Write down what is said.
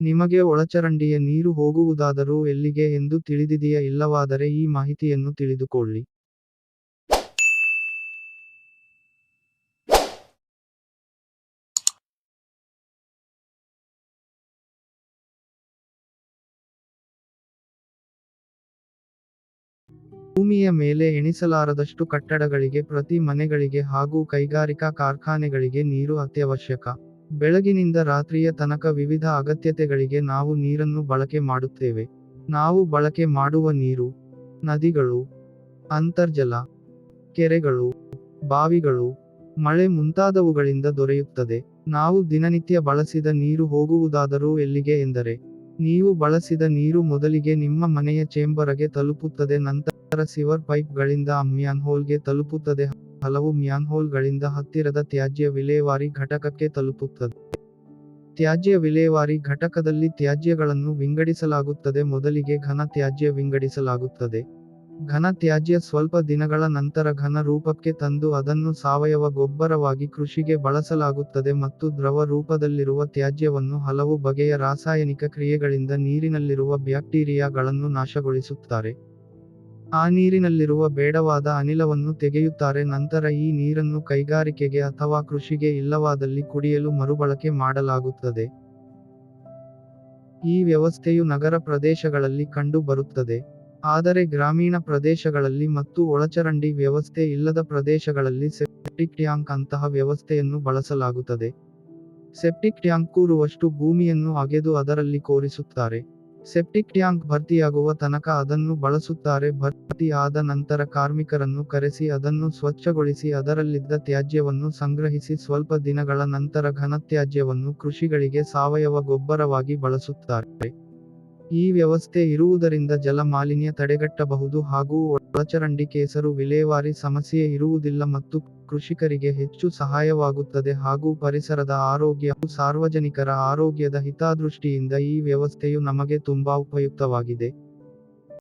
ನಿಮಗೆ ಒಳಚರಂಡಿಯ ನೀರು ಹೋಗುವುದಾದರೂ ಎಲ್ಲಿಗೆ ಎಂದು ತಿಳಿದಿದೆಯಾ ಇಲ್ಲವಾದರೆ ಈ ಮಾಹಿತಿಯನ್ನು ತಿಳಿದುಕೊಳ್ಳಿ. ಭೂಮಿಯ ಮೇಲೆ ಎಣಿಸಲಾರದಷ್ಟು ಕಟ್ಟಡಗಳಿಗೆ, ಪ್ರತಿ ಮನೆಗಳಿಗೆ ಹಾಗೂ ಕೈಗಾರಿಕಾ ಕಾರ್ಖಾನೆಗಳಿಗೆ ನೀರು ಅತ್ಯವಶ್ಯಕ. ಬೆಳಗಿನಿಂದ ರಾತ್ರಿಯ ತನಕ ವಿವಿಧ ಅಗತ್ಯತೆಗಳಿಗೆ ನಾವು ನೀರನ್ನು ಬಳಕೆ ಮಾಡುತ್ತೇವೆ. ನಾವು ಬಳಕೆ ಮಾಡುವ ನೀರು, ನದಿಗಳು, ಅಂತರ್ಜಲ, ಕೆರೆಗಳು, ಬಾವಿಗಳು, ಮಳೆ ಮುಂತಾದವುಗಳಿಂದ ದೊರೆಯುತ್ತದೆ. ನಾವು ದಿನನಿತ್ಯ ಬಳಸಿದ ನೀರು ಹೋಗುವುದಾದರೂ ಎಲ್ಲಿಗೆ ಎಂದರೆ, ನೀವು ಬಳಸಿದ ನೀರು ಮೊದಲಿಗೆ ನಿಮ್ಮ ಮನೆಯ ಚೇಂಬರಗೆ ತಲುಪುತ್ತದೆ, ನಂತರ ಸಿವರ್ ಪೈಪ್ಗಳಿಂದ ಮ್ಯಾನ್ಹೋಲ್ಗೆ ತಲುಪುತ್ತದೆ. ಹಲವು ಮ್ಯಾನ್ಹೋಲ್ಗಳಿಂದ ಹತ್ತಿರದ ತ್ಯಾಜ್ಯ ವಿಲೇವಾರಿ ಘಟಕಕ್ಕೆ ತಲುಪುತ್ತದೆ. ತ್ಯಾಜ್ಯ ವಿಲೇವಾರಿ ಘಟಕದಲ್ಲಿ ತ್ಯಾಜ್ಯಗಳನ್ನು ವಿಂಗಡಿಸಲಾಗುತ್ತದೆ. ಮೊದಲಿಗೆ ಘನ ತ್ಯಾಜ್ಯ ವಿಂಗಡಿಸಲಾಗುತ್ತದೆ. ಘನ ತ್ಯಾಜ್ಯ ಸ್ವಲ್ಪ ದಿನಗಳ ನಂತರ ಘನ ರೂಪಕ್ಕೆ ತಂದು ಅದನ್ನು ಸಾವಯವ ಗೊಬ್ಬರವಾಗಿ ಕೃಷಿಗೆ ಬಳಸಲಾಗುತ್ತದೆ ಮತ್ತು ದ್ರವ ರೂಪದಲ್ಲಿರುವ ತ್ಯಾಜ್ಯವನ್ನು ಹಲವು ಬಗೆಯ ರಾಸಾಯನಿಕ ಕ್ರಿಯೆಗಳಿಂದ ನೀರಿನಲ್ಲಿರುವ ಬ್ಯಾಕ್ಟೀರಿಯಾಗಳನ್ನು ನಾಶಗೊಳಿಸುತ್ತಾರೆ. ಆ ನೀರಿನಲ್ಲಿರುವ ಬೇಡವಾದ ಅನಿಲವನ್ನು ತೆಗೆಯುತ್ತಾರೆ. ನಂತರ ಈ ನೀರನ್ನು ಕೈಗಾರಿಕೆಗೆ ಅಥವಾ ಕೃಷಿಗೆ ಇಲ್ಲವಾದಲ್ಲಿ ಕುಡಿಯಲು ಮರುಬಳಕೆ ಮಾಡಲಾಗುತ್ತದೆ. ಈ ವ್ಯವಸ್ಥೆಯು ನಗರ ಪ್ರದೇಶಗಳಲ್ಲಿ ಕಂಡು ಬರುತ್ತದೆ. ಆದರೆ ಗ್ರಾಮೀಣ ಪ್ರದೇಶಗಳಲ್ಲಿ ಮತ್ತು ಒಳಚರಂಡಿ ವ್ಯವಸ್ಥೆ ಇಲ್ಲದ ಪ್ರದೇಶಗಳಲ್ಲಿ ಸೆಪ್ಟಿಕ್ ಟ್ಯಾಂಕ್ ಅಂತಹ ವ್ಯವಸ್ಥೆಯನ್ನು ಬಳಸಲಾಗುತ್ತದೆ. ಸೆಪ್ಟಿಕ್ ಟ್ಯಾಂಕ್ ಕೂರುವಷ್ಟು ಭೂಮಿಯನ್ನು ಅಗೆದು ಅದರಲ್ಲಿ ಕೋರಿಸುತ್ತಾರೆ. ಸೆಪ್ಟಿಕ್ ಟ್ಯಾಂಕ್ ಭರ್ತಿಯಾಗುವ ತನಕ ಅದನ್ನು ಬಳಸುತ್ತಾರೆ. ಭರ್ತಿ ಆದ ನಂತರ ಕಾರ್ಮಿಕರನ್ನು ಕರೆಸಿ ಅದನ್ನು ಸ್ವಚ್ಛಗೊಳಿಸಿ ಅದರಲ್ಲಿದ್ದ ತ್ಯಾಜ್ಯವನ್ನು ಸಂಗ್ರಹಿಸಿ ಸ್ವಲ್ಪ ದಿನಗಳ ನಂತರ ಘನತ್ಯಾಜ್ಯವನ್ನು ಕೃಷಿಗಳಿಗೆ ಸಾವಯವ ಗೊಬ್ಬರವಾಗಿ ಬಳಸುತ್ತಾರೆ. ಈ ವ್ಯವಸ್ಥೆ ಇರುವುದರಿಂದ ಜಲ ಮಾಲಿನ್ಯ ತಡೆಗಟ್ಟಬಹುದು ಹಾಗೂ ಒಳಚರಂಡಿ ಕೇಸರು ವಿಲೇವಾರಿ ಸಮಸ್ಯೆ ಇರುವುದಿಲ್ಲ ಮತ್ತು ಕೃಷಿಕರಿಗೆ ಹೆಚ್ಚು ಸಹಾಯವಾಗುತ್ತದೆ ಹಾಗೂ ಪರಿಸರದ ಆರೋಗ್ಯ ಸಾರ್ವಜನಿಕರ ಆರೋಗ್ಯದ ಹಿತಾದೃಷ್ಟಿಯಿಂದ ಈ ವ್ಯವಸ್ಥೆಯು ನಮಗೆ ತುಂಬಾ ಉಪಯುಕ್ತವಾಗಿದೆ.